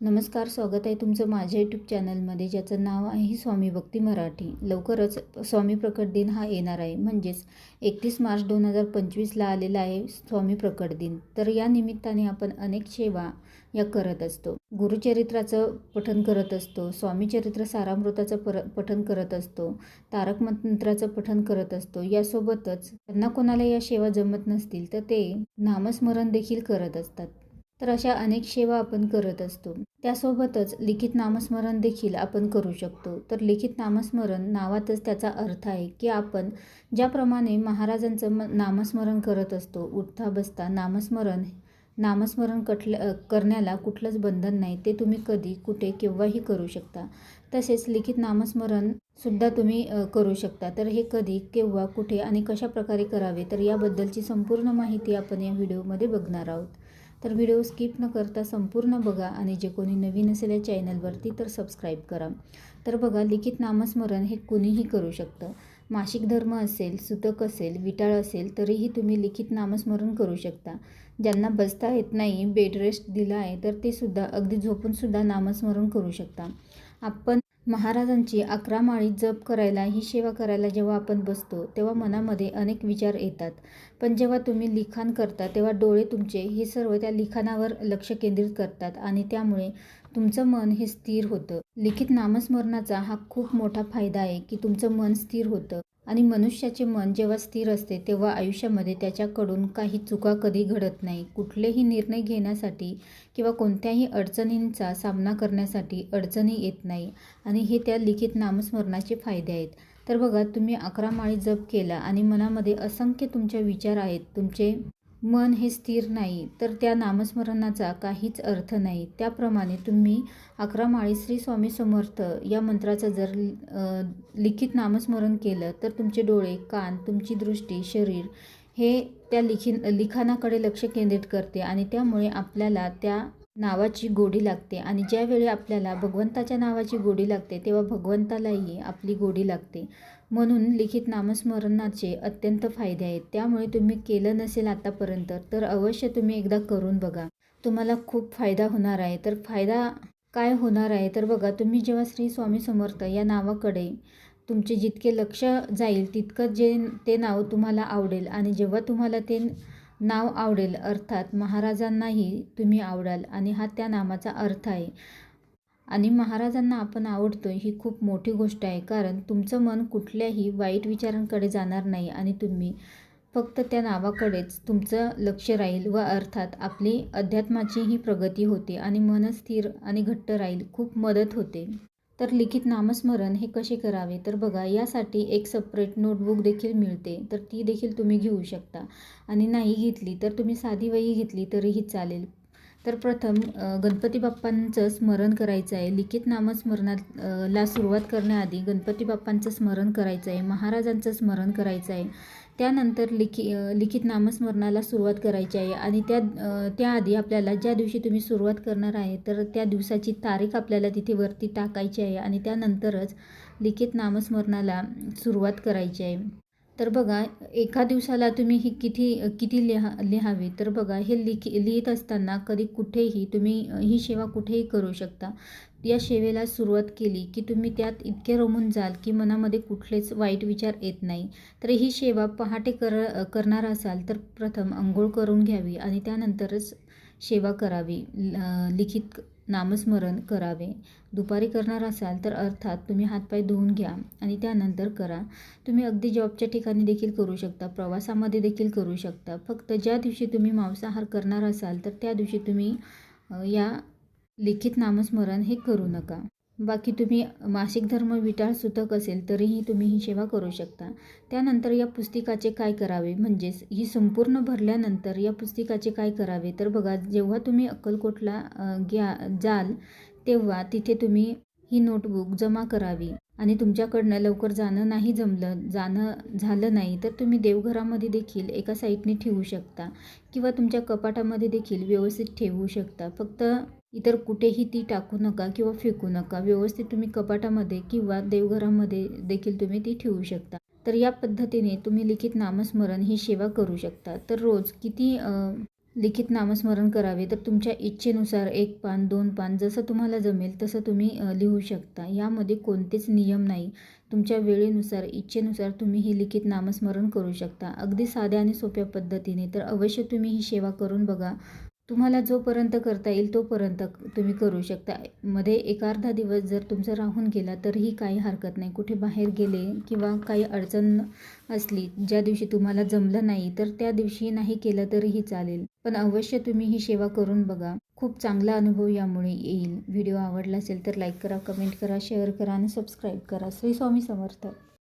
नमस्कार स्वागत आहे तुमचं माझ्या यूट्यूब चॅनलमध्ये ज्याचं नाव आहे स्वामी भक्ती मराठी. लवकरच स्वामी प्रकट दिन हा येणार आहे. म्हणजेच एकतीस मार्च दोन हजार पंचवीसला आलेला आहे स्वामी प्रकट दिन. तर या निमित्ताने आपण अनेक सेवा या करत असतो. गुरुचरित्राचं पठन करत असतो. स्वामीचरित्र सारामृताचं पर पठन करत असतो. तारक मंत्राचं पठन करत असतो. यासोबतच त्यांना कोणाला या सेवा जमत नसतील तर ते नामस्मरण देखील करत असतात. तर अशा अनेक सेवा आपण करत असतो. त्यासोबतच लिखित नामस्मरण देखील आपण करू शकतो. तर लिखित नामस्मरण नावातच त्याचा अर्थ आहे की आपण ज्याप्रमाणे महाराजांचं म नामस्मरण करत असतो उठता बसता नामस्मरण नामस्मरण कटल्या करण्याला कुठलंच बंधन नाही ते तुम्ही कधी कुठे केव्हाही करू शकता. तसेच लिखित नामस्मरण सुद्धा तुम्ही करू शकता. तर हे कधी केव्हा कुठे आणि कशा प्रकारे करावे तर याबद्दलची संपूर्ण माहिती आपण या व्हिडिओमध्ये बघणार आहोत. तर व्हिडिओ स्किप न करता संपूर्ण बघा आणि जे कोणी नवीन असेल या चॅनलवरती तर सबस्क्राईब करा. तर बघा लिखित नामस्मरण हे कुणीही करू शकतं. मासिक धर्म असेल सुतक असेल विटाळ असेल तरीही तुम्ही लिखित नामस्मरण करू शकता. ज्यांना बसता येत नाही बेड रेस्ट दिला आहे तर ते सुद्धा अगदी झोपूनसुद्धा नामस्मरण करू शकता. आपण महाराजांची अकरा माळी जप करायला ही सेवा करायला जेव्हा आपण बसतो तेव्हा मनामध्ये अनेक विचार येतात. पण जेव्हा तुम्ही लिखाण करता तेव्हा डोळे तुमचे हे सर्व त्या लिखाणावर लक्ष केंद्रित करतात आणि त्यामुळे तुमचं मन हे स्थिर होतं. लिखित नामस्मरणाचा हा खूप मोठा फायदा आहे की तुमचं मन स्थिर होतं. आणि मनुष्याचे मन जेव्हा स्थिर असते तेव्हा आयुष्यामध्ये त्याच्याकडून काही चुका कधी घडत नाही. कुठलेही निर्णय घेण्यासाठी किंवा कोणत्याही अडचणींचा सामना करण्यासाठी अडचणी येत नाही. आणि हे त्या लिखित नामस्मरणाचे फायदे आहेत. तर बघा तुम्ही अकरा माळी जप केला आणि मनामध्ये असंख्य तुमचे विचार आहेत. तुमचे मन हे स्थिर नाही तर त्या नामस्मरणाचा काहीच अर्थ नाही. त्याप्रमाणे तुम्ही अकरा माळी श्री स्वामी समर्थ या मंत्राचं जर लिखित नामस्मरण केलं तर तुमचे डोळे कान तुमची दृष्टी शरीर हे त्या लिखिन लिखाणाकडे लक्ष केंद्रित करते आणि त्यामुळे आपल्याला त्या नावाची गोडी लागते आणि ज्यावेळी आपल्याला भगवंताच्या नावाची गोडी लागते तेव्हा भगवंतालाही आपली गोडी लागते. म्हणून लिखित नामस्मरणाचे अत्यंत फायदे आहेत. त्यामुळे तुम्ही केलं नसेल आतापर्यंत तर अवश्य तुम्ही एकदा करून बघा. तुम्हाला खूप फायदा होणार आहे. तर फायदा काय होणार आहे? तर बघा तुम्ही जेव्हा श्री स्वामी समर्थ या नावाकडे तुमचे जितके लक्ष जाईल तितकं जे ते नाव तुम्हाला आवडेल. आणि जेव्हा तुम्हाला ते नाव आवडेल. अर्थात महाराजांनाही तुम्ही आवडाल आणि हा त्या नामाचा अर्थ आहे. आणि महाराजांना आपण आवडतो ही खूप मोठी गोष्ट आहे. कारण तुमचं मन कुठल्याही वाईट विचारांकडे जाणार नाही आणि तुम्ही फक्त त्या नावाकडेच तुमचं लक्ष राहील व अर्थात आपली अध्यात्माचीही प्रगती होते आणि मन स्थिर आणि घट्ट राहील. खूप मदत होते. तर लिखित नामस्मरण हे कसे करावे? तर बघा यासाठी एक सपरेट नोटबुक देखील मिळते. तर ती देखील तुम्ही घेऊ शकता. आणि नाही घेतली तर तुम्ही साधी वही घेतली तरीही चालेल. तर प्रथम गणपती बाप्पांचं स्मरण करायचं आहे. लिखित नामस्मरणात ला सुरुवात करण्याआधी गणपती बाप्पांचं स्मरण करायचं आहे. महाराजांचं स्मरण करायचं आहे. त्यानंतर लिखि लिखित नामस्मरणाला सुरुवात करायची आहे. आणि त्या त्याआधी आपल्याला ज्या दिवशी तुम्ही सुरुवात करणार आहे तर त्या दिवसाची तारीख आपल्याला तिथे वरती टाकायची आहे. आणि त्यानंतरच लिखित नामस्मरणाला सुरुवात करायची आहे. तर बघा एका दिवसाला तुम्ही ही किती किती लिहा लिहावी? तर बघा हे लिखी लिहित असताना कधी कुठेही तुम्ही ही सेवा कुठेही करू शकता. या सेवेला सुरुवात केली की तुम्ही त्यात इतके रमून जाल की मनामध्ये कुठलेच वाईट विचार येत नाही. तर ही सेवा पहाटे कर करणार असाल तर प्रथम आंघोळ करून घ्यावी आणि त्यानंतरच सेवा करावी. लिखित नामस्मरण करावे. दुपारी करणार असाल तर अर्थात तुम्ही हातपाय धुवून घ्या आणि त्यानंतर करा. तुम्ही अगदी जॉबच्या ठिकाणी देखील करू शकता प्रवासामध्ये देखील करू शकता. फक्त ज्या दिवशी तुम्ही मांसाहार करणार असाल तर त्या दिवशी तुम्ही या लिखित नामस्मरण हे करू नका. बाकी तुम्ही मासिक धर्म विटाळ सुतक असेल तरीही तुम्ही ही सेवा करू शकता. त्यानंतर या पुस्तिकाचे काय करावे? म्हणजेच ही संपूर्ण भरल्यानंतर या पुस्तिकाचे काय करावे? तर बघा जेव्हा तुम्ही अक्कलकोटला ग्या घ्या जाल तेव्हा तिथे तुम्ही ही नोटबुक जमा करावी आणि तुमच्याकडनं लवकर जाणं नाही जमलं जाणं झालं नाही तर तुम्ही देवघरामध्ये देखील एका साईडने ठेवू शकता किंवा तुमच्या कपाटामध्ये देखील व्यवस्थित ठेवू शकता. फक्त इतर कुठेही ती टाकू नका किंवा फेकू नका. व्यवस्थित तुम्ही कपाटामध्ये किंवा देवघरामध्ये देखील तुम्ही ती ठेवू शकता. तर या पद्धतीने तुम्ही लिखित नामस्मरण ही सेवा करू शकता. तर रोज किती लिखित नामस्मरण करावे तर तुमच्या इच्छेनुसार एक पान दोन पान जसं तुम्हाला जमेल तसं तुम्ही लिहू शकता. यामध्ये कोणतेच नियम नाही. तुमच्या वेळेनुसार इच्छेनुसार तुम्ही ही लिखित नामस्मरण करू शकता. अगदी साध्या आणि सोप्या पद्धतीने तर अवश्य तुम्ही ही सेवा करून बघा. तुम्हाला जोपर्यंत करता येईल तोपर्यंत तुम्ही करू शकता. मध्ये एक अर्धा दिवस जर तुमचा राहून गेला तरीही काही हरकत नाही. कुठे बाहेर गेले किंवा काही अडचण असली ज्या दिवशी तुम्हाला जमलं नाही तर त्या दिवशी नाही केलं तरीही चालेल. पण अवश्य तुम्ही ही सेवा करून बघा. खूप चांगला अनुभव यामुळे येईल. व्हिडिओ आवडला असेल तर लाईक करा कमेंट करा शेअर करा आणि सबस्क्राईब करा. श्री स्वामी समर्थ.